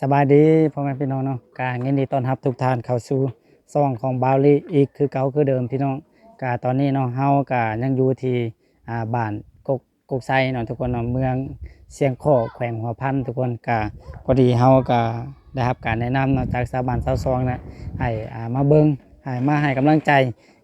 สบายดีพ่อแม่พี่น้องเนาะกายินดีต้อนรับทุกท่านเข้าสู่ซ่องของบาวลีอีกคือเก่าคือเดิมพี่น้องกาตอนนี้เนาะเฮากายังอยู่ที่อ่าบ้านกกกกไซเนาะทุกคนเนาะเมืองเสียงข้อแขวงหัวพันทุกคนกาพอดีเฮากาได้รับการแนะนำเนาะจากสถาบันเซาซองนะให้อ่ามาเบิ่งให้มาให้กำลังใจ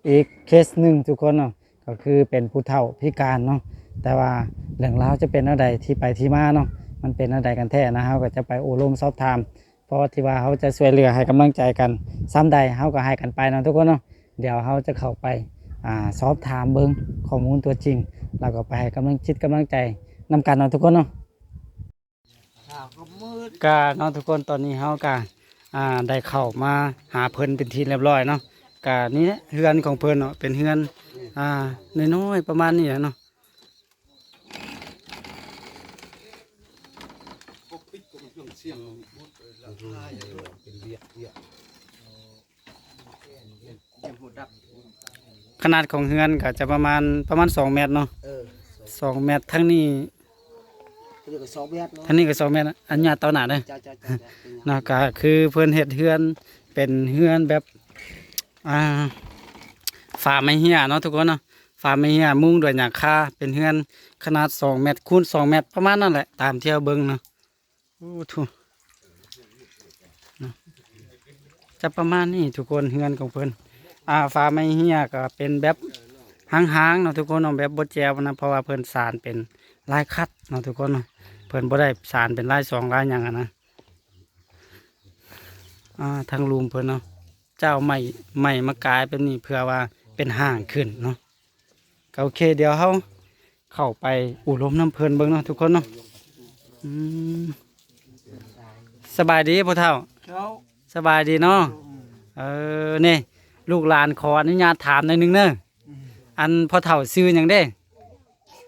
อีกเคสหนึ่งทุกคนเนาะก็คือเป็นผู้เฒ่าพิการเนาะแต่ว่าเรื่องราวจะเป็นอะไรที่ไปที่มาเนาะ มันเป็นอะไรกันแท้นะเฮาก็จะไปโอ้ลมสอบถามเพราะที่ว่าเขาจะช่วยเหลือให้กำลังใจกันซ้ำใดเฮาก็ให้กันไปนะทุกคนเนาะเดี๋ยวเฮาจะเข้าไปอ่าสอบถามเบิ่งข้อมูลตัวจริงแล้วก็ไปให้กำลังจิตกำลังใจนำกันเนาะทุกคนเนาะข่าวก็มืดก็เนาะทุกคนตอนนี้เฮาก็อ่าได้เข้ามาหาเพิ่นเป็นทีเรียบร้อยเนาะก็นี่เฮือนของเพิ่นเนาะเป็นเฮือนอ่าน้อยๆประมาณนี้เนาะ ปกปิดก็มันเครื่องเสียงมุดหลังคาอย่างเงี้ยเป็นเวียดเวียดเยี่ยมหัวดับ ขนาดของเฮือนก็จะประมาณประมาณ2เมตรเนาะเออ2เมตรทั้งนี้เรียกว่าสองเวียดเนาะทั้งนี้ก็2เมตรนะอันญาเตาหนาเด้อจ้าจ้าจ้าจ้าเป็นไงเนาะก็คือเพิ่นเฮ็ดเฮือนเป็นเฮือนแบบอ่าฝาไม้เหี้ยเนาะทุกคนเนาะฝาไม้เหี้ยมุงด้วยหญ้าคาเป็นเฮือนขนาด2เมตรคูณ2เมตรประมาณนั้นแหละตามที่เราเบิ่งเนาะโอ้ทุเนาะจะประมาณนี้ทุกคนเฮือนของเพิ่น อ่าฝาไม้เหี้ยก็เป็นแบบหางๆเนาะทุกคนเนาะแบบบ่แจวนะเพราะว่าเพิ่นสานเป็นลายคัดเนาะทุกคนเนาะเพิ่นบ่ได้สานเป็นลายสองลายหยังอะนะอ่าทางลุมเพิ่นเนาะเจ้าใหม่ใหม่มากลายเป็นนี่เพื่อว่าเป็นห่างขึ้นเนาะก็โอเคเดี๋ยวเฮาเข้าไปอุลมน้ำเพลินเบิ่งเนาะทุกคนเนาะอืมสบายดีพ่อเฒ่าเขาสบายดีเนาะเออนี่ ลูกหลานขออนุญาตถามหน่อยหนึงเด้ออันพ่อเฒ่าซื้อหยังเด้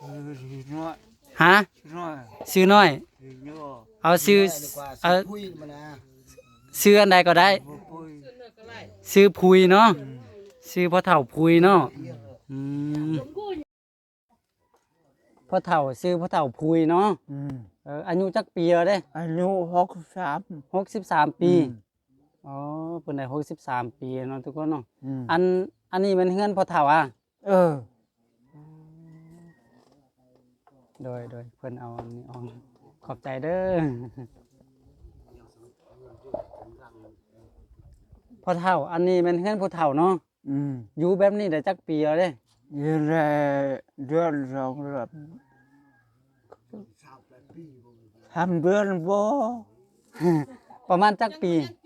เออน้อยฮะน้อยซื้อน้อย น้อยเอาซื้อเอเอาอพุยมานะซื้ออันใดก็ได้พุยซื้อพุยเนาะซื้อพ่อเฒ่าพุยเนาะอืมพ่อเฒ่าซื้อพ่อเฒ่าพุยเนาะอืมเอออายุจักปีแล้วเด้อายุหกสาม หกสิบสามปี อืม อ๋อเพิ่นได้หกสิบสามปีเนาะทุกคนเนาะอืมอันอันนี้มันเฮือนพ่อเฒ่าอะเออ โดยโดยเพิ่นเอาอันนี้ออกขอบใจเด้อพ่อเฒ่า อันนี้มันเฮือนพ่อเฒ่าเนาะอืมอยู่แบบนี้ได้จักปีแล้วเด้ยืนได้เดือนสองเดือนทำเดือนบ่ประมาณจักปีเปิด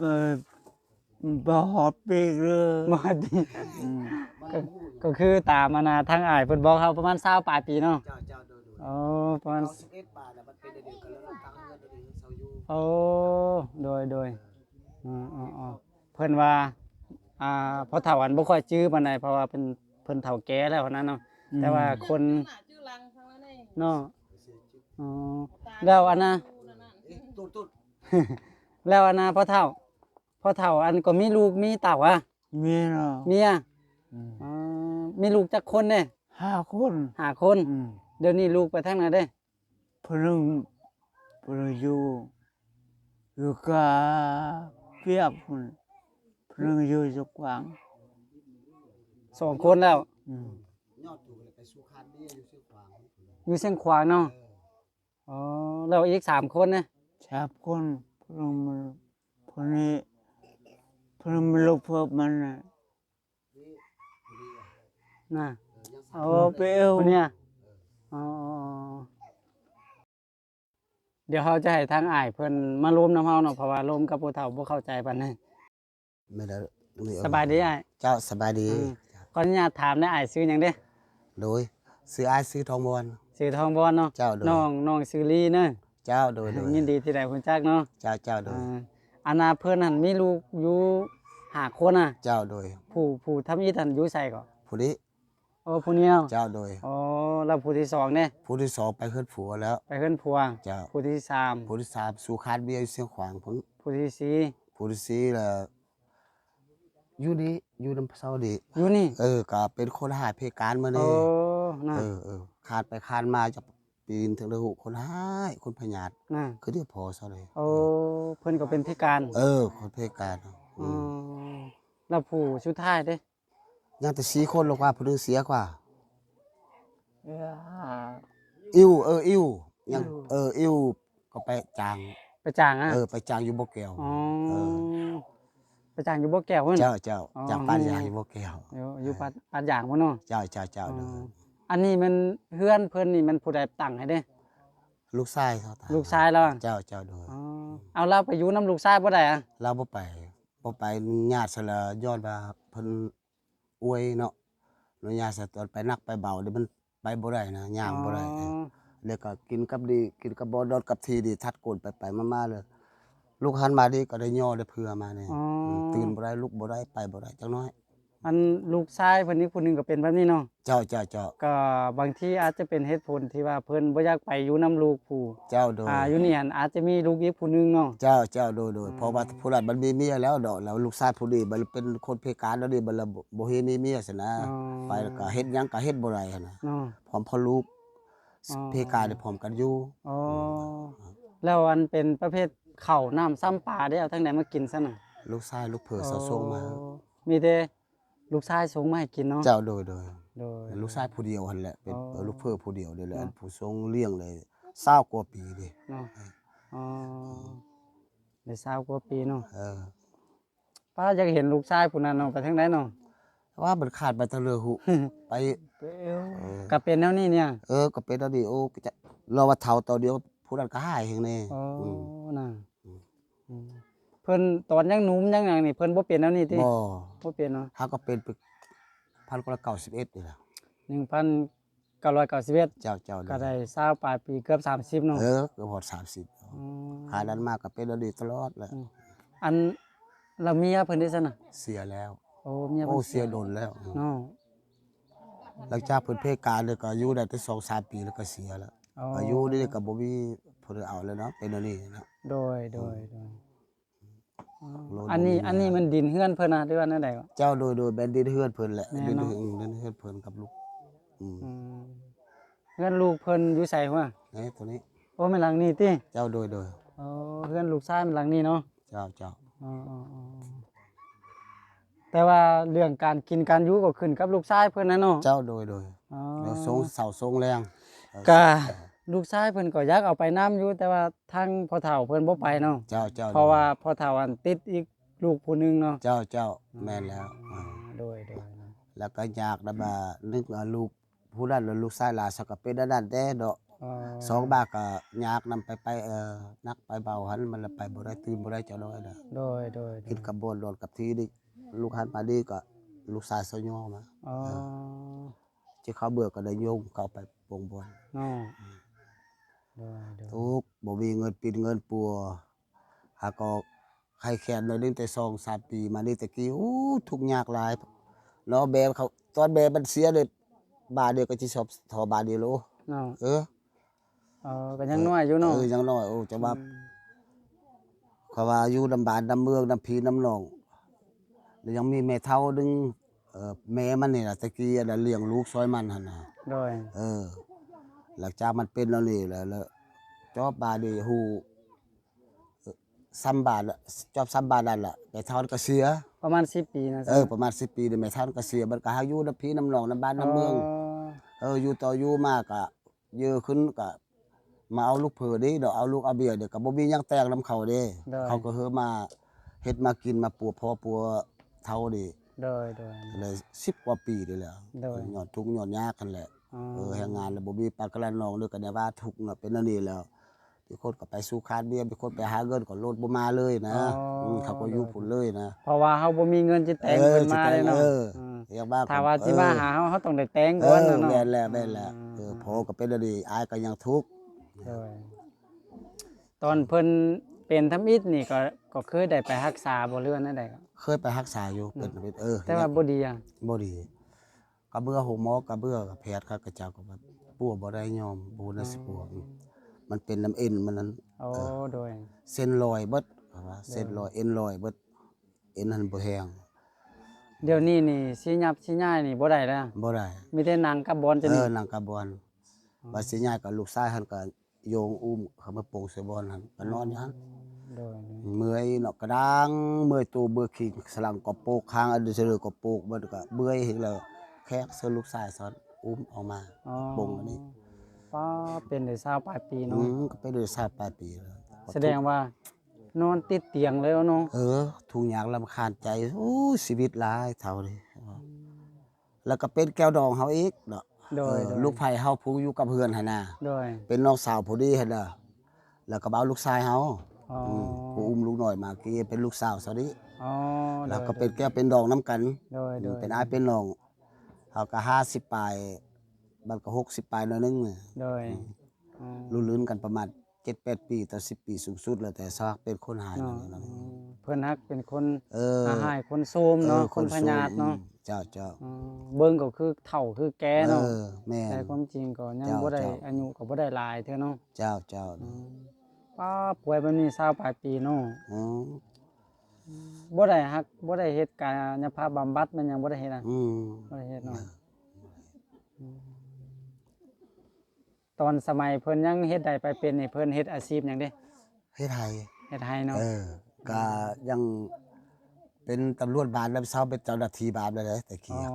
บ่หอดปีกเลยบ่ดีอืมก็ก็คือตามมานาทางอ้ายเพิ่นบอกเขาประมาณ20ปลายปีเนาะเจ้าเจ้าโดยโดยอ๋อประมาณเราสิบเอ็ดบาทแล้วมันเป็นเดือนกันแล้วเราตั้งเงินเดือนเสาอยู่โอ้ โดยโดยอ๋ออ๋ออ๋อเพิ่นว่า อ่าเพราะเฒ่าอันบ่ค่อยจื้อปานใดเพราะว่าเป็นเพิ่นเฒ่าแก่แล้วนั้นเนาะ แต่ว่าคนเนาะ อ๋อ แล้วอันน่ะ เอ๊ะตุ๊ดตุ๊ดแล้วอันน่ะพ่อเฒ่า พ่อเฒ่าอันก็มีลูกมีเต่าอะมีเนาะเมียอืมอ๋อมีลูกจักคนเด้ห้าคนห้าคน อืมเดี๋ยวนี้ลูกไปทางไหนเด้เพนงเพนอยู่อยู่กับเปียกคนเพนงอยู่สุขวางสองคนแล้ว อืมยอดถูกเลยไปสู่คานนี่อยู่ซื้อขวางอยู่เชียงขวางเนาะอ๋อแล้วอีกสามคนนะชาบคนเพนงมันเพนนี้ เพนงมันลูกเพิ่มมันน่ะน่ะเอาเอาไปเอวคนเนี้ยอ๋อเดี๋ยวเขาจะให้ทางอ้ายเพิ่นมาร่วมน้ำเฮาเนาะเพราะว่าร่วมกับผู้เฒ่าบ่เข้าใจปานนั้นไม่ได้ไม่เอสบายดีอ้ายเจ้าสบายดีอืมขออนุญาตถามได้อ้ายซื้อหยังเด้โดยซื้ออ้ายซื้อทองบอลซื้อทองบอนเนาะเจ้าโดยน้องน้องซื้อลีเนาะเจ้าโดยโดยยินดีที่ได้คุณจักเนาะเจ้าเจ้าโดยอ่าอันน่ะเพิ่นนั่นมีลูกอยู่ ห้าคนน่ะ เจ้าโดย ผู้ผู้ทำอีทันอยู่ไสก็ผู้นี้โอ้ผู้เนี้ยเจ้าโดยอ๋อแล้วผู้ที่สองเนี่ยผู้ที่สองไปขึ้นผัวแล้ว ไปขึ้นพวงเจ้า ผู้ที่สามผู้ที่สามสู่คานเบียร์อยู่เสียงขวางผมผู้ที่สี่ผู้ที่สี่แหละอยู่นี่อยู่น้ำเศร้าดีอยู่นี่เออก็เป็นคนหาเพการมาโอ้เนี่น่ะเออเออคานไปคานมาจะปีนถึงระหุคนหายคนพญาตน่ะคือเดียวพอซะเลยโอ้เพิ่นก็เป็นพิการ เออ คนเพการ อือืมมแล้วผู้สุดท้ายเด้ยังแต่สีคนลงว่าผู้หนึงเสียกว่า เอ้ออิ้วเอออิ้วยังอิ้วเอออิ้วก็ไปจาง ไปจ้างอะเออไปจางอยู่บ่แก้วอ๋อเออไปจ้างอยู่บ่แก้วเพิ่น เจ้าเจ้าอ๋อ จากป้านยางอยู่บ่แก้วอยู่อยู่ปัดปัดอย่างพุ่นเนาะเจ้าเจ้าเจ้าอ๋อเด้ออันนี้มันเพื่อนเพิ่นนี่มันผู้ใดตั้งให้เด้ ลูกชายเขาตายลูกชายเราอะ เจ้าเจ้าเด้ออ๋อเอาเราไปอยู่นํลูกชายบ่ได้อะเราบ่ไป บ่ไปญาติซะละย้อนว่าเพิ่นอวยเนาะเนาะญาติซะตอนไปนักไปเบาเดี๋ยวมันไปบ่ได้นะย่างบ่ได้เออแล้วก็กินกับดีกินกับบ่ดอดกับทีดีทัดโกนไปไปมาๆเลยลูกหันมาดีก็ได้ย่อได้เผื่อมาเนี่ยอ๋ออืมตื่นบ่ได้ลุกบ่ได้ไปบ่ได้จักหน้อย อันลูกชายเพิ่นนี่ผู้หนึงก็เป็นแบบนี้เนาะเจ้าเจ้าเจ้าก็บางทีอาจจะเป็นเหตุผลที่ว่าเพิ่นบ่อยากไปอยู่นํลูกผู้เจ้าโดยอ่าอยู่นี่หั่นอาจจะมีลูกอีกผู้หนึงเนาะ เจ้าเจ้าโดยโดยอืมเพราะว่าผู้นั้นมันมีเมียแล้วดอกแล้วลูกชายผู้นี้มันเป็นคนพิการแล้วนี่มันละบ่บ่เฮ็ดมีเมียซะนะอ๋อ ไปแล้วก็เฮ็ดหยังก็เฮ็ดบ่ได้หั่นน่ะเนาะ พร้อมพ่อลูกอ๋อ พิการได้พร้อมกันอยู่อ๋อแล้วอันเป็นประเภทข้าวน้ำซ้ำปลาได้เอาทั้งใดมากินซะน่ะลูกชายลูกเผอเสาส่งมา อ๋อมีแต่ ลูกชายส่งมาให้กินเนาะเจ้าโดยโดยโดย ลูกชายผู้เดียวหั่นแหละเป็นอ๋อเออลูกเผอผู้เดียวนี่แหละเนาะผู้ทรงเลี้ยงเลย20กว่าปีดิเนาะอ๋อได้สาวกว่าปีเนาะเออป้าอยากเห็นลูกชายผู้นั้นเนาะไปทางใดเนาะ ว่ามันขาดไปทะเลอหุ ไปก็เป็นแนวนี้เนี่ย เออก็เป็นแล้วดิโอ้ก็จะรอว่าเท่าต่อเดียวผู้นั้นก็หายเองแน่อ๋ออืมน่ะอืมอืม เพิ่นตอนยังหนุ่มยังหยังนี่เพิ่นบ่เป็นแนวนี้ติบ่บ่เป็นเนาะเฮาก็เป็นไปพันกว่าเก่าสิบเอ็ดนี่แหละ1991เจ้าเจ้าก็ได้สาวปลายปีเกือบ 30เนาะเออเกือบหอดสามสิบอืมขายนั้นมากก็เป็นแล้วดิตลอดแหละอันแล้วเมียเพิ่นได้ซั่นน่ะเสียแล้ว โอ้เมียโอ้เพิ่นเสียโดนแล้ว เนาะหลังจากเพิ่นเพศการเลยก็อยู่ได้ถึงสองสามปีแล้วก็เสียแล้วอ๋ออายุนี่ก็บ่มีเพิ่นเอาแล้วเนาะเป็นอันนี้นะโดยโดยโดย อ๋อโลดอันนี้บ่มีอันนี้มันดินเฮือนเพิ่นน่ะหรือว่าแนวใดวะเจ้าโดยโดยแบนดินเฮือนเพิ่นแหละแม่ดินเนาะเฮือนดินเฮือนเพิ่นกับลูกอืมอืมเฮือนลูกเพิ่นอยู่ไสหัวนี่ตัวนี้โอ้แม่นหลังนี้ติเจ้าโดยโดยอ๋อเฮือนลูกชายแม่นหลังนี้เนาะเจ้าเจ้าอ๋ออ๋ออ๋อแต่ว่าเรื่องการกินการอยู่ก็ขึ้นกับลูกชายเพิ่นนะเนาะเจ้าโดยโดยอ๋อเดี๋ยวทรงเสาทรงแรงเออก็ ลูกชายเพิ่นก็อยากเอาไปน้อยู่แต่ว่าทางพ่อเฒ่าเพิ่นบ่ไปเนาะเจ้าเจ้าเพราะว่าพ่อเฒ่าอันติดอีกลูกผู้หนึงเนาะเจ้าเจ้าแม่นแล้วอ๋ออ่าโดยโดยเนาะแล้วก็อยากนำมานึกว่าลูกผู้นั้นแล้วลูกชายหลานสักก็เป็นอันนั้นแต่ดอกอ๋อสองบาทก็อยากนำไปไปเอ่อนักไปเบาหันมันละไปบ่ได้ตื่นบ่ได้เจ้าน้อยน่ะโดยโดยโดกิยนกับบนโดนกับทีนี่ลูกหันมาดีก็ลูกชายสยอมาอ๋อที่เขาเบื่อก็ได้โยงเข้าไปปงบนเนาะโดยโดย ทุกข์บ่มีเงินปิดเงินปัวหาก็ใครแค้นเลยตั้งแต่2 3ปีมานี่ตะกี้อู้ทุกข์ยากหลายเนาะแบเขาตอนแบมันเสียเลยบาทเดียวก็สิชอบทอบาทเดียวโลเนาะเออเออก็ยังน้อยอยู่เนาะเออยังน้อยโอ้จะว่าเขาว่าอยู่ลำบานลำเมืองลำพีน้ำหนองแล้วยังมีแม่เฒ่าดึงเอ่อแม่มันนี่ล่ะตะกี้น่ะเลี้ยงลูกซอยมันหั่นน่ะโดยเออ หลังจากมันเป็นแล้วนี่แหละแล้วจอบบาดนีฮู้เอ่อซ้ำบาทละจอบซ้ำบาทนั่นล่ะแม่เฒ่าก็เสียประมาณ10ปีนะเออประมาณ10ปีนี่แม่เฒ่าก็เสียมันก็หาอยู่น้ำพีน้ำหนองน้ำบ้านน้ำเมืองเอออยู่ต่ออยู่มากอะเยอะขึ้นก็มาเอาลูกเผือดิเดี๋ยวเอาลูกเอาเบียเดี๋ยวก็บ่มีหยังแตกนํเขาเด้ได้เขาก็เฮอมาเฮ็ดมากินมาปัวพอปัวเท่าดิโดยโดยเลย10กว่าปีนี่แหละได้ยอดทุกข์ยอดยากกันแหละอ๋อ เออแรงงานแล้วบ่มีปากกะลันนองด้วยกันเนี่ยว่าทุกข์น่ะเป็นอันนี้แล้วมีคนก็ไปสู่คานเบียมีคนไปหาเงินก็ลดบ่มาเลยนะมเขาก็อยู่พุ่นเลยนะเพราะว่าเฮาบ่มีเงินจิแต่งเพิ่นมาเลยเนาะเออมเรียกว่าถ้าว่าสิมาหาเฮาเฮาต้องได้แต่งเอก่อนอน่ะเนาะแม่นแล้วแม่นแล้วเออพอก็เป็นอันนี้อายก็ยังทุกข์โดยตอนเพิ่นเป็นทำอิฐนี่ก็ก็เคยได้ไปรักษาบ่เรื่องนั่นใดก็เคยไปรักษาอยู่เป็นเป็นเออแต่ว่าบ่ดีอะบ่ดีก ระเบื้อหูหมอกระเบื้อกับแพทย์ครับกระเจ้าก็แบบปัวบ่ได้ยอมบูน่ะสิปัวมันเป็นน้ำเอ็นมันนั้นโอ้โดยเส้นลอยเบิดเขาว่าเส้นลอยเอ็นลอยเบิดเอ็นนั้นบ่แห้งเดี๋ยวนี้นี่สิยับสิย้ายนี่บ่ได้แล้วบ่ได้มีแต่หนังกับบอลจะเอนี่อหนังกระบอนว่าสิย้ายกับลูกชายหันก็โยงอุ้มเขามาโปงใส่บอลหันก็นอนอยู่หันโดยเมื่อยเนาะกระด้างเมื่อยตัวเบื่อขิงสลังก็โปกข้างอันเดยวเสลอก็โปกมันก็เบื่อยเห็นแล้ว แค่เสื้อลูกชายสอนอุ้มเออกมาอ๋อบ่งอันนี้ป้าเป็นได้20ปลายปีอืเนาะมก็ไปเลยทราบปลายปีแล้วแสดงว่านอนติดเตียงเลยเนาะเออทุกอย่างลำคาญใจโอ้ยชีวิตหลายเท่านี้แล้วก็เป็นแก้วดองเฮาอีกเนาะโดยเออโดยลูกไผ่เฮาผู้อยู่กับเพื่อนหั่นน่ะโดยเป็นน้องสาวผู้ดีหั่นน่ะแล้วก็เบาลูกชายเฮาอ๋อมผู้อุ้มลูกน้อยมากี้เป็นลูกสาวซะดิอ๋อโดยแล้วก็เป็นแก้วเป็นดองน้ำกัน โดยโดยเป็นอายเป็นน้อง เขาก็ห้าสิบปลายบันก็หกสิบปลายหน้อยนึงน่ะโดยอ๋อรู้ลื่นกันประมาณเจ็ดแปดปีต่อสิบปีสูงสุดแล้วแต่ซากเป็นคนหายเนาะนั่นอืน่ะมเพิ่นฮักเป็นคนเอออาหายคนโซมเนาะออคนพญาตเนาะอืมเจ้าเจ้าอืมเบิ่งก็คือเฒ่าคือแก่เนาะเออแม่แต่นความจริงก็ยังเจ้าบ่ได้เจ้าอายุก็บ่ได้หลายเท่าเนาะเจ้าเจ้าอืมป้าป่วยแบบนี้20ปลายปีเนาะอืม บ่ได้ฮักบ่ได้เฮ็ดกายภาพบำบัดมันยังบ่ได้เฮ็ดอะอืมบ่ได้เฮ็ดเนาะอืมตอนสมัยเพิ่นยังเฮ็ดได้ไปเป็นนี่เพิ่นเฮ็ดอาชีพหยังเด้เฮ็ดไทยเฮ็ดให้เนาะเออก็ยังเป็นตำรวจบาลแล้วเช้าเป็นเจ้าหน้าที่บาลเลยนะแต่อ๋กี้อ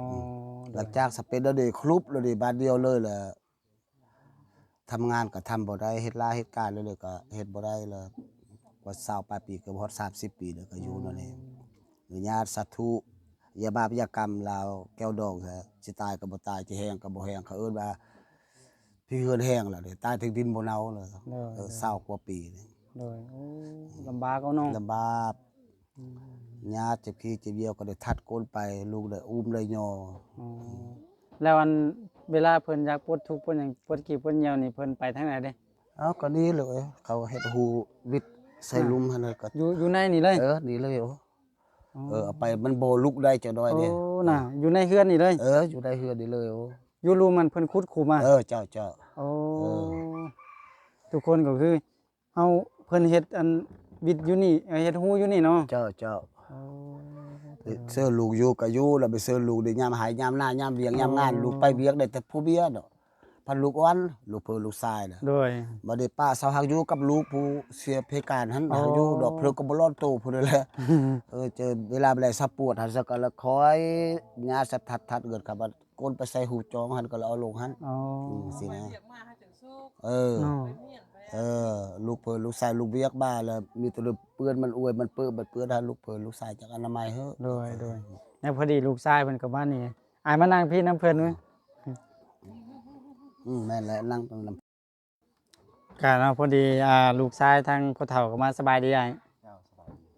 หลังจากสเปนแล้วเดคลุบแล้วเดบาทเดียวเลยแหละทำงานก็ทำบ่ได้เฮ็ดลาเฮ็ดการเลยเลยก็เฮ็ดบ่ได้เลย กว่า20ปลายปีเกือบฮอด30ปีแล้วก็อยู่นั่นเองหรือญาติสัตว์ทุยาบาปยากรรมลาวแก้วดองแท้สิตายก็บ่ตายสิแห้งก็บ่แห้งเขาเอิ้นว่าพี่เฮือนแห้งแล้วเด้ตายถึงดินบ่เน่าเลยเด้อเออ20กว่าปีนี่โดยโอ้ลำบากเอาเนาะลำบากญาติเจ็บขี้เจ็บเยี่ยวก็ได้ทัดโกนไปลูกได้อุ้มได้ยออ๋อแล้วอันเวลาเพิ่นอยากปลดทุกข์เพิ่นหยังปลดกี่เพิ่นเหี่ยวนี่เพิ่นไปทางไหนเด้เอาก็นี่เลยเขาเฮ็ดหูวิด ใส่ลุมหั่นเลยก็อยู่อยู่ในนี่เลยเออนี่เลยโอ้เออเอาไปมันบ่ลุกได้จะน้อยโอ้เด้น่ะอยู่ในเฮือนนี่เลย เอออยู่ได้เฮือนนี่เลยโอ้อยู่รูมมันเพิ่นขุดคูมา เออเจ้าเจ้าโอ้เออทุกคนก็คือเฮาเพิ่นเฮ็ดอันวิทย์อยู่นี่เอ่อเฮ็ดฮู้อยู่นี่เนาะเจ้าเจ้าโอ้เสื้อลูกอยู่ก็อยู่แล้วไปเสื้อลูกได้ยามหายยามหน้ายามเวียงยามงานลูกไปเวียงได้แต่ผู้เบี้ยเนาะ พันลูกอ่อนลูกเพิ่นลูกชายน่ะโดยบ่ได้ป้าสาวหักอยู่กับลูกผู้เสียเพการหันอ๋อหักอยู่ดอกเพลิงก็บ่รอดโตพุ่นนั่นแหละเออเจอเวลาแลสะปวดหันสักก็ละคอยญาสัทัดทัดเกิดครับว่าก้นไปใส่หูจองหันก็เลยเอาลงหันอ๋ออืมสินะเรียกมาให้จังสุกเออเนาะเมียนไปเออลูกเพิ่นลูกชายลูกเวียกบ้าแล้วมีแตัวเปื้อนมันอวยมันเปื้อนมันเปื้อนหาลูกเพิ่นลูกชายจากอนามัยเฮ้อโดยโดยแล้วพอดีลูกชายเพิ่นก็มานี่อายมานั่งพี่น้ำเพิ่นเว้ย อืมแม่นแหละนั่งตรงนั้นก็เนาะพอดีอ่าลูกชายทางพ่อเฒ่าก็มาสบายดีอ้าย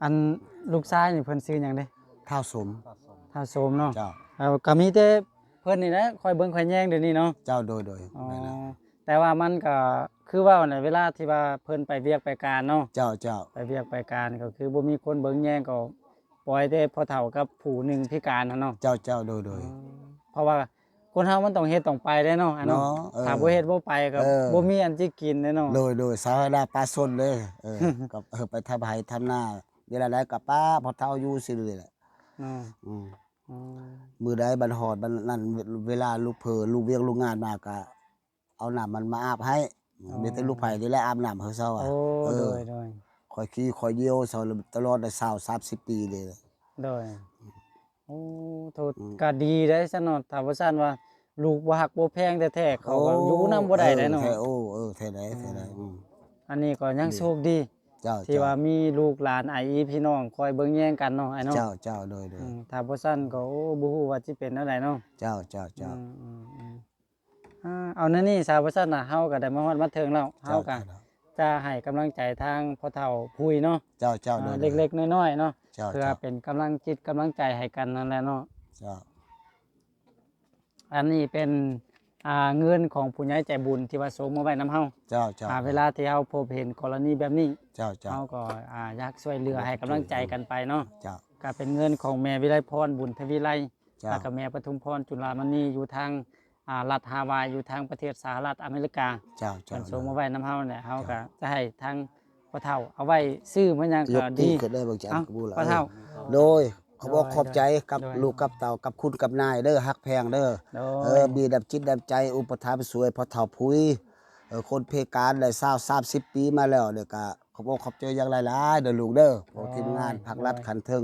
อันลูกชายนี่เพิ่นซื้อหยังเด้ข้าวสมถ้าโสมเนาะเจ้าเอาก็มีแต่เพิ่นนี่แหละคอยเบิ่งคอยแย่งเดี๋ยวนี้เนาะเจ้าโดยโดยอ๋อแม่นแล้วแต่ว่ามันก็คือว่าในเวลาที่ว่าเพิ่นไปเวียกไปการเนาะ เจ้าเจ้าไปเวียกไปการก็คือบ่มีคนเบิ่งแย่งก็ปล่อยแต่พ่อเฒ่ากับผู้หนึ่งพิการนั่นเนาะเจ้าเจ้าโดยโดยเพราะว่า คนเฮามันต้องเฮ็ดต้องไปได้เนาะอันเนาะเนาะเออ ถ้าบ่เฮ็ดบ่ไปก็เออ บ่มีอันสิกินได้เนาะ โดยโดยสาธารณปลาสนเลยเออ กับเออไปทำไห้ทำหน้าเวลาใดกับป้าพอเท่าอยู่สิเลยแหละเนาะอืมอ๋อมือใดบันหอดบันนั่นเวลาลูกเพอลูกเวียงลูกงานมากะเอาน้ำมันมาอาบให้มีแต่ลูกไผ่นี่แหละอาบน้ำเฮาเซาอะโอ้เอโดอยโดยคอยขี้คอยเยี่ยวเซาตลอดได้20 30ปีเลย โดยโอ้โทษอืมก็ดีได้ซะเนาะถ้าว่าซั่นว่า ลูกบ่ฮักบ่แพงแท้ๆเขาก็อยู่นำบ่ได้ได้เนาะออแท้โอ้เออแท้ได้แท้ได้อืมอันนี้ก็ยังโชคดีเจ้าที่เจ้าว่ามีลูกหลานไออีพี่น้องคอยเบิ่งแย่งกันเนาะไอ้เนาะเจ้าเจ้าโดยโดยอืมถ้าบ่ซั่นก็โอ้บ่ฮู้ว่าสิเป็นแนวใดเนาะเจ้าเจ้าเจ้าอืมอืมอืมอ่าเอานั่นนี่ซาบ่ซั่นน่ะเฮาก็ได้มาฮอดมาถึงแล้วเฮาก็ จะให้กำลังใจทางพ่อเฒ่าพุยเนาะเจ้าเจ้าโดอ่ายเล็กๆน้อยๆเนาะๆเจ้าเพื่อเจ้าเป็นกำลังจิตกำลังใจให้กันนั่นแหละเนาะ เจ้าอันนี้เป็นอ่าเงินของผู้ใหญ่ใจบุญที่ว่าส่งมาไว้นํเฮาเจ้าเจ้าอ่าเวลาที่เฮาพบเห็นกรณีแบบนี้เจ้าเจ้าเฮาก็อ่าอยากช่วยเหลือให้กำลังใจกันไปเนาะเจ้าก็เป็นเงินของแม่วิไลพรบุญทวีไลเจ้าแล้วก็แม่ปทุมพรจุลามณีอยู่ทาง อ่ารัฐฮาวายอยู่ทางประเทศสหรัฐอเมริกาเจ้าเจ้า เพิ่นส่งมาไว้นํเฮาเนี่ยเฮาก็จะให้ทางพ่อเฒ่าเอาไว้ซื้อมันหยังยก็กตีดีขึ้นได้บางจันเอ้ากบูละพ่อเฒ่าโดยขอบอกโดยขอบใจกับโดย ลูกกับเต่ากับคุณกับนายเด้อฮักแพงเด้อโดเอยอมีดับจิตดับใจอุปถัมภ์สวยพอเฒ่าพุยเออคนเพการได้20 30ปีมาแล้วเด้อก็ขอบอกขอบใจอย่างหลายๆเด้อลูกเด้อพวกทีมงานภาครัฐขันทึง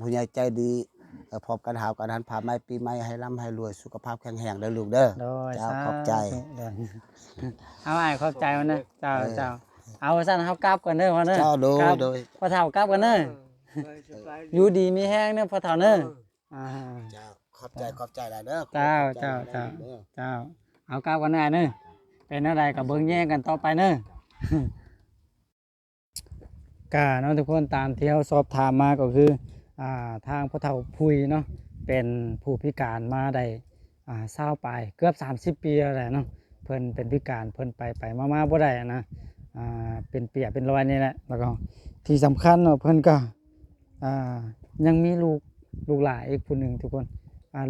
ผู้ใหญ่ใจดีเออ พร้อมกันหาวกันหันผ่าไม้ปีใหม่ให้ร่ำให้รวยสุขภาพแข็งแรงเด้อลูกเด้อโดยเจ้าสาขอบใจธุโดยเอาอ้ายขอบใจมันเด้อเจ้าเออเจ้าเอาซั่นเฮากลับก่อนเด้อพ่อเด้อเจ้าโดยกลับโดยพ่อเฒ่ากลับกันเด้ออยู่ดีมีแฮงเด้อพ่อเฒ่าเด้ออ่าเจ้าขอบใจขอบใจหลายเด้อเจ้าขอบใจเจ้าหลยเจ้าด้อเจ้าเอากลับกันแน่เนอะเป็นอะไรกับเบิ้งแย่งกันต่อไปเนอะกาเนาะทุกคนตามที่เราสอบถามมาก็คืออ่า ทางพ่อเฒ่าพุยเนาะเป็นผู้พิการมาได้เศร้าไปเกือบ 30 ปีแล้วแหละเนาะเพิ่นเป็นพิการเพิ่นไปไปมามาบ่ได้นะเป็นเปียเป็นรอยนี่แหละแล้วก็ที่สำคัญเนาะเพิ่นก็ยังมีลูกลูกหลานอีกผู้หนึ่งทุกคน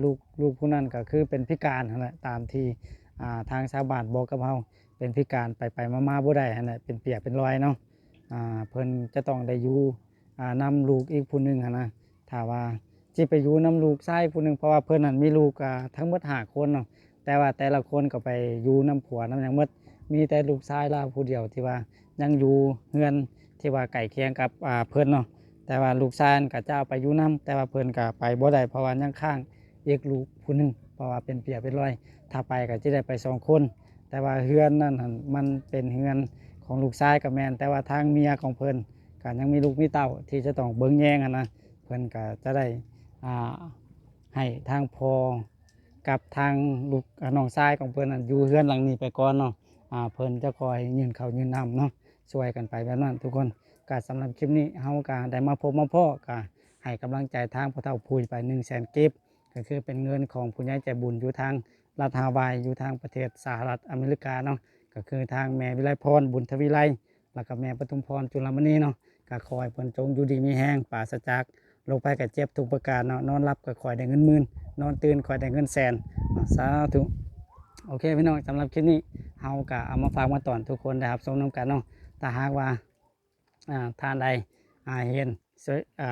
ลูกลูกผู้นั้นก็คือเป็นพิการนั่นแหละตามที่าทางชาวบ้านบอกกับเฮาเป็นพิการไปไปมามาบ่ได้นั่นแหละเป็นเปียกเป็นรอยเนาะเพิ่นจะต้องได้อยู่ อ่านำลูกอีกผู้หนึ่งนะถ้าว่าสิไปอยู่นำลูกชายผู้หนึ่งเพราะว่าเพิ่อนนั้นมีลูกอ่าทั้งหมดหาคนเนาะแต่ว่าแต่ละคนก็ไปอยู่นำผัวนำหยังหมดมีแต่ลูกชายลาผู้เดียวที่ว่ายังอยู่เฮือนที่ว่าใกล้เคียงกับเพิ่อนเนาะแต่ว่าลูกชายก็เจ้าไปอยู่นํแต่ว่าเพิ่อนก็ไปบ่ได้เพราะว่ายังค้างเอกลูกผู้หนึ่งเพราะว่าเป็นเปียเป็นรอย ถ้าไปก็จะได้ไปสองคน แต่ว่าเฮือนนั่นหั่นมันเป็นเฮือนของลูกชายกับแมนแต่ว่าทางเมียของเพิ่อน ก็ยังมีลูกมีเต้าที่จะต้องเบิ่งแย่งกันนะเพิ่อนก็จะได้อ่าให้ทางพอกับทางลูกน้องชายของเพิ่นนั่นอยู่เฮือนหลังนี้ไปก่อนเนาะอ่าเพิ่อนจะคอยยืนเขายืนนำเนาะช่วยกันไปแบบนั้นทุกคนก็สำหรับคลิปนี้เฮาก็ได้มาพบมาพ่อก็ให้กำลังใจทางพ่อเฒ่าพูยไป1 0 0 0 0แสนกิฟก็คือเป็นเงินของผู้ใหญ่ใจบุญอยู่ทางรัฐฮาวายอยู่ทางประเทศสหรัฐอเมริกาเนาะก็คือทางแม่วิไลพรบุญทวิไล แล้วก็แม่ปทุมพรจุลมณีเนาะก็คอยเพิ่นจงอยู่ดีมีแห้งปราศจากโรคภัยกับเจ็บทุกประการเนาะนอนรับก็คอยได้เงินหมื่นนอนตื่นคอยได้เงินแสนสาธุโอเคพี่น้องสำหรับคลิปนี้เฮาก็เอามาฝากมาตอนทุกคนนะครับส่งน้ำกันเนาะถ้าหากว่าอ่าทานใดอ่าเห็นสวยอ่า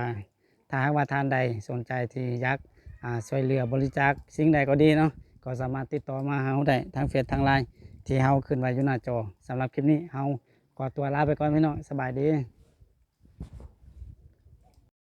ถ้าหากว่าทานใดสนใจที่ยักอ่าช่วยเหลือบริจาคสิ่งใดก็ดีเนาะก็สามารถติดต่อมาเราได้ทางเฟซทางไลน์ที่เฮาขึ้นไว้อยู่หน้าจอสำหรับคลิปนี้เฮา ขอตัวลาไปก่อนพี่น้องสบายดี